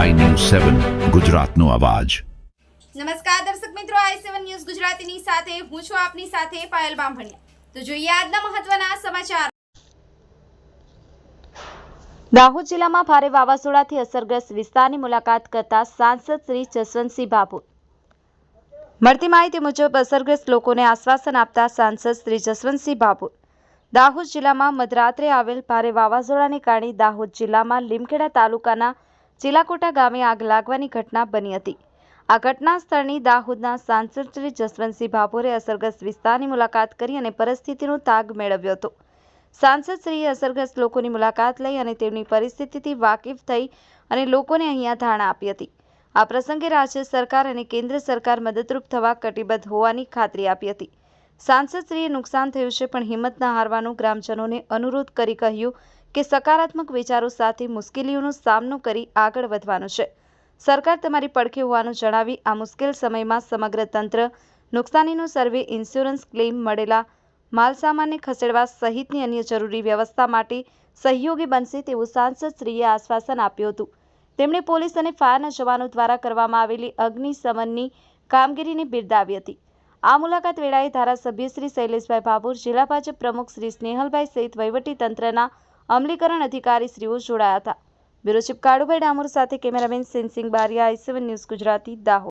સેવન ગુજરાતનો અવાજ. નમસ્કાર દર્શક મિત્રો આઈ સેવન ન્યૂઝ ગુજરાતીની સાથે હું છું આપની સાથે પાયલ બામભણિયા. તો જોઈએ આજના મહત્વના સમાચાર. દાહોદ જિલ્લામાં ભારે વાવાઝોડાથી અસરગ્રસ્ત વિસ્તારની મુલાકાત કરતા સાંસદ શ્રી જસવંતસિંહ બાબુ મળતી માહિતી મુજબ અસરગ્રસ્ત લોકોને આશ્વાસન આપતા સાંસદ શ્રી જસવંતસિંહ બાબુ દાહોદ જિલ્લામાં મધરાત્રે આવેલ ભારે વાવાઝોડાને કારણે દાહોદ જિલ્લામાં લીમખેડા તાલુકાના ચીલાકોટા ગામે આગ લાગવાની ઘટના બની હતી. આ ઘટના સ્થળની દાહોદના સાંસદ શ્રી જસવંતસિંહ ભાભોરે અસરગ્રસ્ત વિસ્તારની મુલાકાત કરી અને પરિસ્થિતિનો તાગ મેળવ્યો હતો. સાંસદ શ્રીએ અસરગ્રસ્ત લોકોની મુલાકાત લઈ અને તેમની પરિસ્થિતિથી વાકેફ થઈ અને લોકોને અહીંયા ધારણા આપી હતી. આ પ્રસંગે રાજ્ય સરકાર અને કેન્દ્ર સરકાર મદદરૂપ થવા કટિબદ્ધ હોવાની ખાતરી આપી હતી. સાંસદશ્રીએ નુકસાન થયું છે, પણ હિંમત ન હારવાનું ગ્રામજનોને અનુરોધ કરી કહ્યું કે સકારાત્મક વિચારો સાથે મુશ્કેલીઓનો સામનો કરી આગળ વધવાનું છે. સરકાર તમારી પડખે હોવાનું જણાવી આ મુશ્કેલ સમયમાં સમગ્ર તંત્ર નુકસાનીનો સર્વે ઇન્સ્યોરન્સ ક્લેમ મળેલા માલસામાનને ખસેડવા સહિતની અન્ય જરૂરી વ્યવસ્થા માટે સહયોગી બનશે તેવું સાંસદશ્રીએ આશ્વાસન આપ્યું હતું. તેમણે પોલીસ અને ફાયરના જવાનો દ્વારા કરવામાં આવેલી અગ્નિશમનની કામગીરીને બિરદાવી હતી. આ મુલાકાત વેળાએ ધારાસભ્ય શ્રી શૈલેષભાઈ ભાભોર, જિલ્લા ભાજપ પ્રમુખ શ્રી સ્નેહલભાઈ સહિત વહીવટી તંત્રના અમલીકરણ અધિકારી શ્રીઓ જોડાયા હતા. બ્યુરો ચીફ કાળુભાઈ ડામોર સાથે cameraman Sensing Baria, I news Gujarati, Dahod.